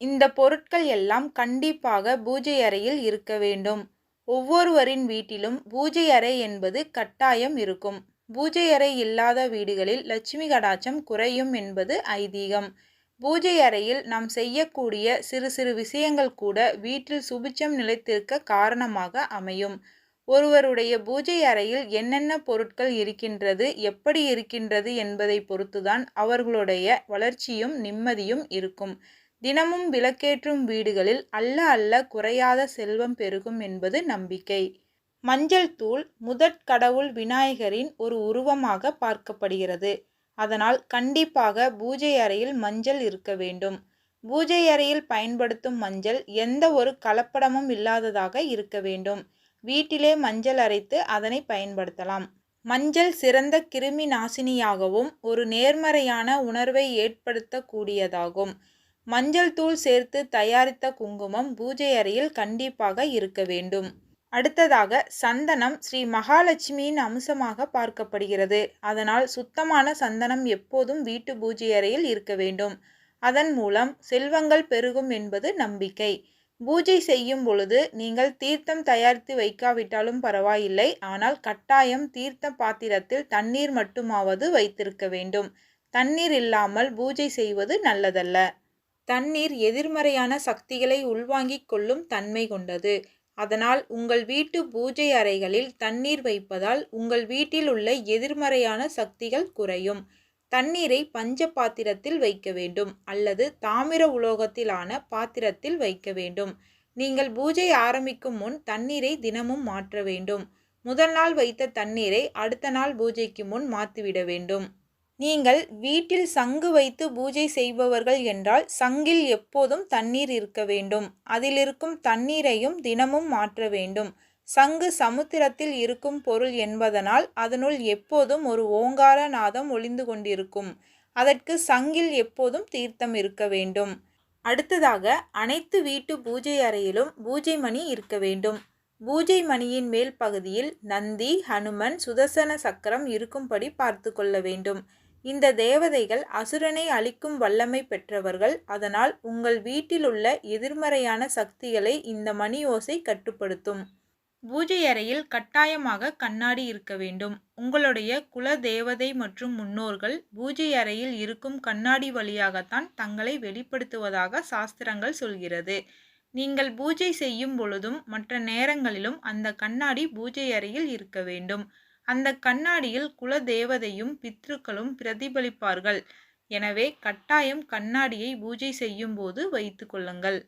இந்த பொருட்கள் எல்லாம் கண்டிப்பாக பூஜை அறையில் இருக்க வேண்டும். ஒவ்வொருவரின் வீட்டிலும் பூஜை அறை என்பது கட்டாயம் இருக்கும். பூஜை அறை இல்லாத வீடுகளில் லட்சுமி கடாட்சம் குறையும் என்பது ஐதீகம். பூஜை அறையில் நாம் செய்யக்கூடிய சிறு சிறு விஷயங்கள் கூட வீட்டில் சுபிச்சம் நிலைத்திருக்க காரணமாக அமையும். ஒருவருடைய பூஜை அறையில் என்னென்ன பொருட்கள் இருக்கின்றது எப்படி இருக்கின்றது என்பதை பொறுத்துதான் அவர்களுடைய வளர்ச்சியும் நிம்மதியும் இருக்கும். தினமும் விளக்கேற்றும் வீடுகளில் அல்ல அல்ல குறையாத செல்வம் பெருகும் என்பது நம்பிக்கை. மஞ்சள் தூள் முதற் கடவுள் விநாயகரின் ஒரு உருவமாக பார்க்கப்படுகிறது. அதனால் கண்டிப்பாக பூஜை அறையில் மஞ்சள் இருக்க வேண்டும். பூஜை அறையில் பயன்படுத்தும் மஞ்சள் எந்த ஒரு கலப்படமும் இல்லாததாக இருக்க வேண்டும். வீட்டிலே மஞ்சள் அரைத்து அதனை பயன்படுத்தலாம். மஞ்சள் சிறந்த கிருமி நாசினியாகவும் ஒரு நேர்மறையான உணர்வை ஏற்படுத்தக்கூடியதாகும். மஞ்சள் தூள் சேர்த்து தயாரித்த குங்குமம் பூஜை அறையில் கண்டிப்பாக இருக்க வேண்டும். அடுத்ததாக சந்தனம் ஸ்ரீ மகாலட்சுமியின் அம்சமாக பார்க்கப்படுகிறது. அதனால் சுத்தமான சந்தனம் எப்போதும் வீட்டு பூஜை அறையில் இருக்க வேண்டும். அதன் மூலம் செல்வங்கள் பெருகும் என்பது நம்பிக்கை. பூஜை செய்யும் பொழுது நீங்கள் தீர்த்தம் தயாரித்து வைக்காவிட்டாலும் பரவாயில்லை. ஆனால் கட்டாயம் தீர்த்த பாத்திரத்தில் தண்ணீர் மட்டுமாவது வைத்திருக்க வேண்டும். தண்ணீர் இல்லாமல் பூஜை செய்வது நல்லதல்ல. தண்ணீர் எதிர்மறையான சக்திகளை உள்வாங்கிக் கொள்ளும் தன்மை கொண்டது. அதனால் உங்கள் வீட்டு பூஜை அறைகளில் தண்ணீர் வைப்பதால் உங்கள் வீட்டில் உள்ள எதிர்மறையான சக்திகள் குறையும். தண்ணீரை பஞ்ச பாத்திரத்தில் வைக்க வேண்டும் அல்லது தாமிர உலோகத்திலான பாத்திரத்தில் வைக்க வேண்டும். நீங்கள் பூஜை ஆரம்பிக்கும் முன் தண்ணீரை தினமும் மாற்ற வேண்டும். முதல் நாள் வைத்த தண்ணீரை அடுத்த நாள் பூஜைக்கு முன் மாற்றிவிட வேண்டும். நீங்கள் வீட்டில் சங்கு வைத்து பூஜை செய்பவர்கள் என்றால் சங்கில் எப்போதும் தண்ணீர் இருக்க வேண்டும். அதில் இருக்கும் தண்ணீரையும் தினமும் மாற்ற வேண்டும். சங்கு சமுத்திரத்தில் இருக்கும் பொருள் என்பதனால் அதனுள் எப்போதும் ஒரு ஓங்கார நாதம் ஒளிந்து கொண்டிருக்கும். அதற்கு சங்கில் எப்போதும் தீர்த்தம் இருக்க வேண்டும். அடுத்ததாக அனைத்து வீட்டு பூஜை அறையிலும் பூஜை மணி இருக்க வேண்டும். பூஜை மணியின் மேல் பகுதியில் நந்தி ஹனுமன் சுதர்சன சக்கரம் இருக்கும்படி பார்த்து கொள்ள வேண்டும். இந்த தேவதைகள் அசுரனை அழிக்கும் வல்லமை பெற்றவர்கள். அதனால் உங்கள் வீட்டிலுள்ள எதிர்மறையான சக்திகளை இந்த மணி ஓசை கட்டுப்படுத்தும். பூஜை அறையில் கட்டாயமாக கண்ணாடி இருக்க வேண்டும். உங்களுடைய குல தேவதை மற்றும் முன்னோர்கள் பூஜை அறையில் இருக்கும் கண்ணாடி வழியாகத்தான் தங்களை வெளிப்படுத்துவதாக சாஸ்திரங்கள் சொல்கிறது. நீங்கள் பூஜை செய்யும் பொழுதும் மற்ற நேரங்களிலும் அந்த கண்ணாடி பூஜை அறையில் இருக்க வேண்டும். அந்த கண்ணாடியில் குல தேவதையும் பித்ருக்களும் பிரதிபலிப்பார்கள். எனவே கட்டாயம் கண்ணாடியை பூஜை செய்யும் போது வைத்து கொள்ளுங்கள்.